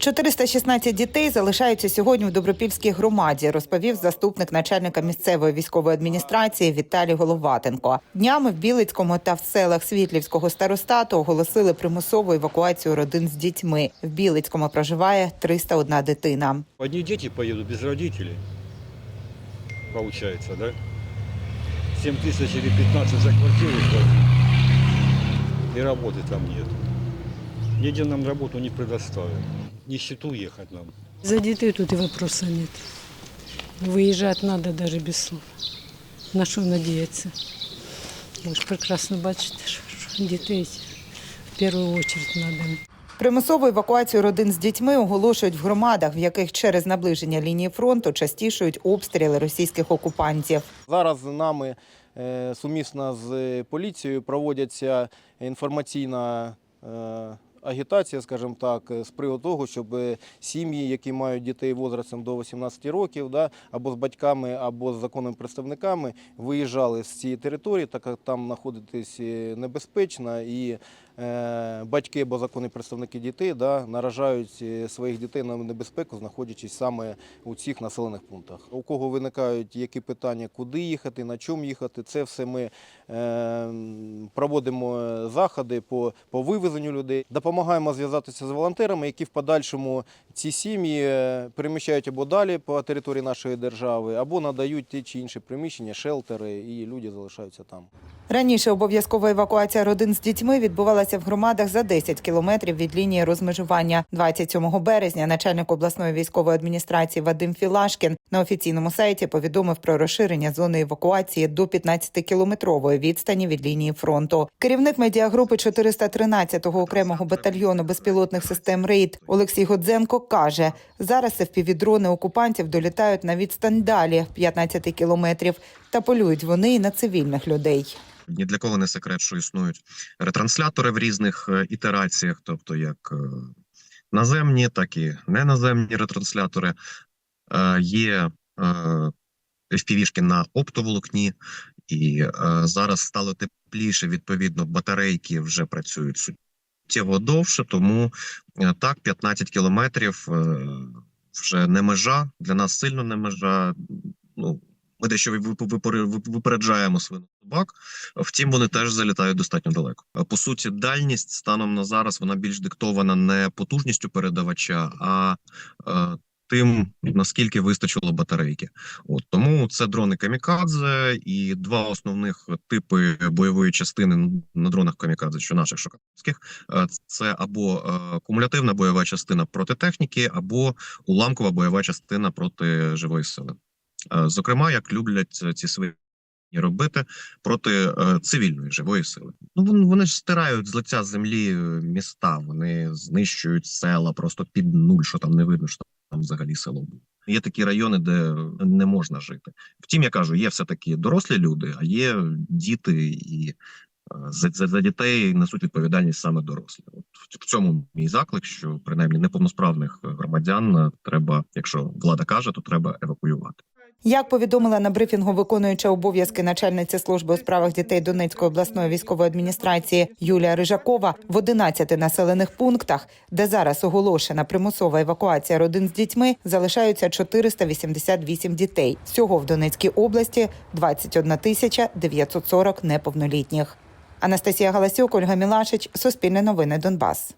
416 дітей залишаються сьогодні в Добропільській громаді, розповів заступник начальника місцевої військової адміністрації Віталій Головатенко. Днями в Білицькому та в селах Світлівського старостату оголосили примусову евакуацію родин з дітьми. В Білицькому проживає 301 дитина. Одни дети поедут без родителей, получается, да? 7 тысяч или 15 за квартиру платить, и работы там нет. Нигде нам работу не предоставят. Нищету ехать нам. За детей тут и вопроса нет. Выезжать надо даже без слов. На що надіятися? Ви ж прекрасно бачите, що дітей в першу чергу треба. Примусову евакуацію родин з дітьми оголошують в громадах, в яких через наближення лінії фронту частішують обстріли російських окупантів. Зараз з нами е, сумісно з поліцією проводяться інформаційна е, агітація, скажімо так, з приводу того, щоб сім'ї, які мають дітей возрастом до 18 років, да, або з батьками, або з законними представниками, виїжджали з цієї території, так як там знаходитись е, небезпечно, і е, батьки або законні представники дітей да, наражають е, своїх дітей на небезпеку, знаходячись саме у цих населених пунктах. У кого виникають які питання, куди їхати, на чому їхати, це все ми е, проводимо заходи по, по вивезенню людей. Допомагаємо зв'язатися з волонтерами, які в подальшому ці сім'ї е, переміщають або далі по території нашої держави, або надають ті чи інші приміщення, шелтери, і люди залишаються там. Раніше обов'язкова евакуація родин з дітьми відбувалася в громадах за 10 кілометрів від лінії розмежування. 27 березня начальник обласної військової адміністрації Вадим Філашкін на офіційному сайті повідомив про розширення зони евакуації до 15-кілометрової відстані від лінії фронту. Керівник медіагрупи 413-го окремого батальйону безпілотних систем РЕЙД Олексій Годзенко каже: зараз FPV-дрони окупантів долітають на відстань далі 15 кілометрів, та полюють вони і на цивільних людей. Ні для кого не секрет, що існують ретранслятори в різних е, ітераціях, тобто як е, наземні, так і неназемні ретранслятори. Е, Є FPV-шки на оптоволокні, і зараз стало тепліше. Відповідно, батарейки вже працюють суттєво довше, тому так, 15 кілометрів вже не межа. Для нас сильно не межа. Ну, ми дещо вип- випер- випереджаємо свину собак. Втім, вони теж залітають достатньо далеко. По суті, дальність станом на зараз вона більш диктована не потужністю передавача, а е, тим наскільки вистачило батарейки. От тому це дрони камікадзе, і два основних типи бойової частини на дронах камікадзе, що наших шокарських, е, це або е, кумулятивна бойова частина проти техніки, або уламкова бойова частина проти живої сили. Зокрема, як люблять ці свої робити проти е, цивільної живої сили. Ну вони, ж стирають з лиця землі е, міста, вони знищують села просто під нуль, що там не видно, що там взагалі село було. Є такі райони, де не можна жити. Втім, я кажу, є все таки дорослі люди, а є діти, і е, за, за, за дітей несуть відповідальність саме дорослі. От в- цьому мій заклик, що принаймні неповносправних громадян треба, якщо влада каже, то треба евакуювати. Як повідомила на брифінгу виконуюча обов'язки начальниця служби у справах дітей Донецької обласної військової адміністрації Юлія Рижакова, в 11 населених пунктах, де зараз оголошена примусова евакуація родин з дітьми, залишаються 488 дітей. Всього в Донецькій області 21 тисяча 940 неповнолітніх. Анастасія Галасюк, Ольга Мілашич, Суспільне новини Донбас.